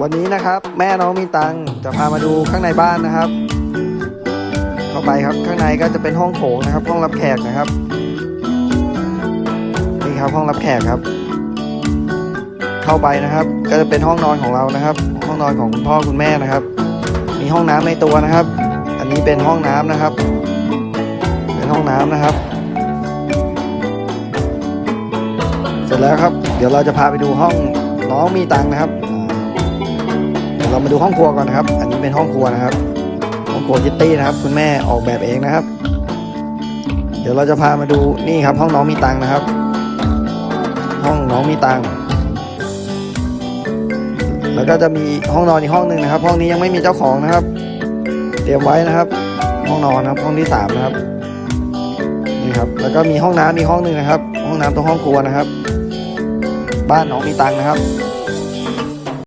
วันนี้นะครับ แม่น้องมีตังจะพามาดูข้างในบ้านนะครับ เข้าไปครับข้างในก็จะเป็นห้องโถงนะครับ ห้องรับแขกนะครับนี่ครับห้องรับแขกครับ เข้าไปนะครับ ก็จะเป็นห้องนอนของเรานะครับ ห้องนอนของคุณพ่อคุณแม่นะครับ มีห้องน้ำในตัวนะครับ อันนี้เป็นห้องน้ำนะครับ เป็นห้องน้ำนะครับเสร็จแล้วครับ เดี๋ยวเราจะพาไปดูห้องน้องมีตังนะครับ เรามาดูห้องครัวก่อนนะครับ อันนี้เป็นห้องครัวนะครับ ห้องครัวคิตตี้นะครับ คุณแม่ออกแบบเองนะครับ เดี๋ยวเราจะพามาดูนี่ครับ ห้องน้องมีตังนะครับ ห้องน้องมีตังแล้วก็จะมีห้องนอนอีกห้องหนึ่งนะครับ ห้องนี้ยังไม่มีเจ้าของนะครับ เตรียมไว้นะครับ ห้องนอนนะครับ ห้องที่สามนะครับนี่ครับ แล้วก็มีห้องน้ำมีห้องหนึ่งนะครับ ห้องน้ำตรงห้องครัวนะครับ บ้านน้องมีตังนะครับ